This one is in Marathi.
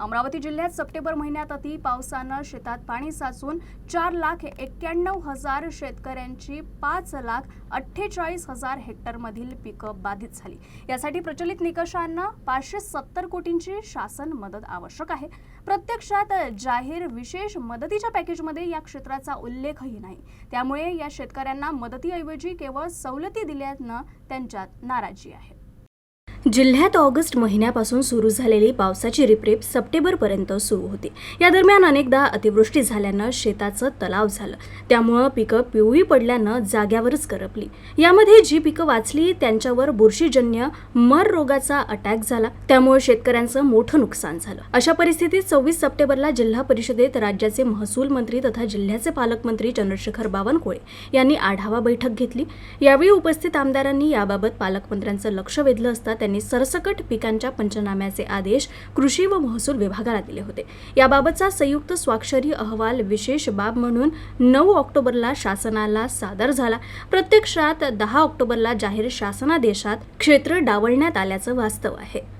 अमरावती जिल्ह्यात सप्टेंबर महिन्यात अति पावसानं शेतात पाणी साचून चार लाख एक्क्याण्णव हजार शेतकऱ्यांची पाच लाख अठ्ठेचाळीस हजार हेक्टरमधील पिकं बाधित झाली. यासाठी प्रचलित निकषांना पाचशे सत्तर कोटींची शासन मदत आवश्यक आहे. प्रत्यक्षात जाहीर विशेष मदतीच्या पॅकेजमध्ये या क्षेत्राचा उल्लेखही नाही. त्यामुळे या शेतकऱ्यांना मदतीऐवजी केवळ सवलती दिल्यानं त्यांच्यात नाराजी आहे. जिल्ह्यात ऑगस्ट महिन्यापासून सुरू झालेली पावसाची रिपरिप सप्टेंबरपर्यंत सुरू होती. या दरम्यान अनेकदा अतिवृष्टी झाल्यानं शेताचं तलाव झालं. त्यामुळं पिकं पिवळी पडल्यानं जाग्यावरच करपली. यामध्ये जी पिकं वाचली त्यांच्यावर बुरशीजन्य मर रोगाचा अटॅक झाला. त्यामुळे शेतकऱ्यांचं मोठं नुकसान झालं. अशा परिस्थितीत सव्वीस सप्टेंबरला जिल्हा परिषदेत राज्याचे महसूल मंत्री तथा जिल्ह्याचे पालकमंत्री चंद्रशेखर बावनकुळे यांनी आढावा बैठक घेतली. यावेळी उपस्थित आमदारांनी याबाबत पालकमंत्र्यांचं लक्ष वेधलं असता त्यांनी सरसकट पिकांच्या पंचनाम्याचे आदेश कृषी व महसूल विभागाला दिले होते. याबाबतचा संयुक्त स्वाक्षरी अहवाल विशेष बाब म्हणून नऊ ऑक्टोबरला शासनाला सादर झाला. प्रत्यक्षात दहा ऑक्टोबरला जाहीर शासनादेशात क्षेत्र डावलण्यात आल्याचं वास्तव आहे.